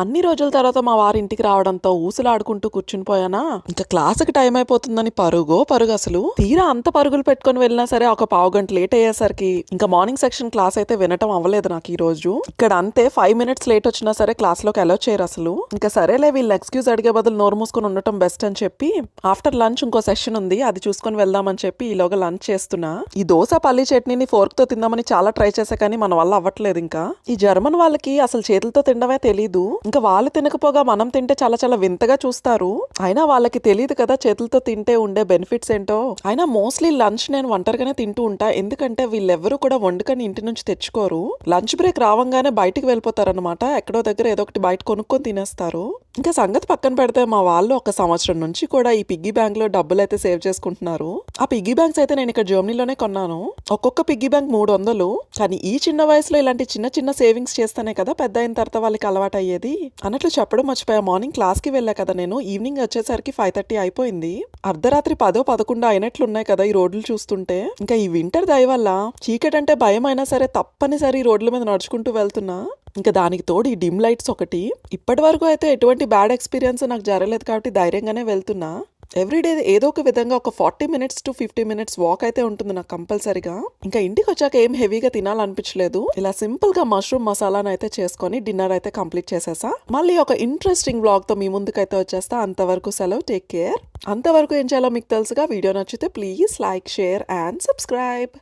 అన్ని రోజుల తర్వాత మా వారి ఇంటికి రావడంతో ఊసులాడుకుంటూ కూర్చునిపోయానా ఇంకా క్లాసుకి టైం అయిపోతుందని పరుగో పరుగు అసలు? తీరా అంత పరుగులు పెట్టుకొని వెళ్ళినా సరే ఒక పావు గంట లేట్ అయ్యేసరికి ఇంకా మార్నింగ్ సెక్షన్ క్లాస్ అయితే వినటం అవ్వలేదు నాకు ఈ రోజు. ఇక్కడ అంతే ఫైవ్ మినిట్స్ లేట్ వచ్చినా సరే క్లాస్లోకి అలో చేయరు అసలు. ఇంకా సరేలే వీళ్ళు ఎక్స్క్యూజ్ అడిగే బదులు నోరు మూసుకొని ఉండటం బెస్ట్ అని చెప్పి ఆఫ్టర్ లంచ్ ఇంకో సెషన్ ఉంది అది చూసుకొని వెళ్దామని చెప్పి ఈలోగా లంచ్ చేస్తున్నా. ఈ దోశ పల్లి చట్నీని ఫోర్క్తో తిందామని చాలా ట్రై చేశా కానీ మన వల్ల అవ్వట్లేదు ఇంకా. ఈ జర్మన్ వాళ్ళకి అసలు చేతులతో తినడమే తెలీదు. ఇంకా వాళ్ళు తినకపోగా మనం తింటే చాలా చాలా వింతగా చూస్తారు. అయినా వాళ్ళకి తెలియదు కదా చేతులతో తింటే ఉండే బెనిఫిట్స్ ఏంటో. అయినా మోస్ట్లీ లంచ్ నేను ఒంటరిగానే తింటూ ఉంటా. ఎందుకంటే వీళ్ళెవరూ కూడా వండుకొని ఇంటి నుంచి తెచ్చుకోరు. లంచ్ బ్రేక్ రావంగానే బయటికి వెళ్ళిపోతారనమాట ఎక్కడో దగ్గర ఏదో ఒకటి బయట కొనుక్కొని తినేస్తారు. ఇంకా సంగతి పక్కన పెడితే మా వాళ్ళు ఒక సంవత్సరం నుంచి కూడా ఈ పిగ్గీ బ్యాంక్లో డబ్బులు అయితే సేవ్ చేసుకుంటున్నారు. ఆ పిగ్గీ బ్యాంక్స్ అయితే నేను ఇక్కడ జర్మనీలోనే కొన్నాను. ఒక్కొక్క పిగ్గీ బ్యాంక్ మూడు వందలు. కానీ ఈ చిన్న వయసులో ఇలాంటి చిన్న చిన్న సేవింగ్స్ చేస్తేనే కదా పెద్ద అయిన తర్వాత వాళ్ళకి అలవాటు అయ్యేది. అన్నట్లు చెప్పడం మర్చిపోయా మార్నింగ్ క్లాస్కి వెళ్ళా కదా నేను. ఈవినింగ్ వచ్చేసరికి ఫైవ్ థర్టీ అయిపోయింది. అర్ధరాత్రి పదో పదకొండు అయినట్లు ఉన్నాయి కదా ఈ రోడ్లు చూస్తుంటే. ఇంకా ఈ వింటర్ దయ వల్ల చీకటి అంటే భయం అయినా సరే తప్పనిసరి ఈ రోడ్ల మీద నడుచుకుంటూ వెళ్తున్నా. ఇంకా దానికి తోడు ఈ డిమ్ లైట్స్ ఒకటి. ఇప్పటి వరకు అయితే ఎటువంటి బ్యాడ్ ఎక్స్పీరియన్స్ నాకు జరగలేదు కాబట్టి ధైర్యంగానే వెళ్తున్నా. ఎవ్రీడే ఏదో ఒక విధంగా ఒక forty minutes to fifty minutes walk అయితే ఉంటుంది నాకు కంపల్సరీగా. ఇంకా ఇంటికి వచ్చాక ఏం హెవీగా తినాలనిపించలేదు. ఇలా సింపుల్గా మష్రూమ్ మసాలాను అయితే చేసుకొని డిన్నర్ అయితే కంప్లీట్ చేసేసా. మళ్ళీ ఒక ఇంట్రెస్టింగ్ బ్లాగ్తో మీ ముందుకైతే వచ్చేస్తా. అంతవరకు సెలవు. టేక్ కేర్ అంతవరకు ఏం చేయాలో మీకు తెలుసుగా. వీడియో నచ్చితే please like share and subscribe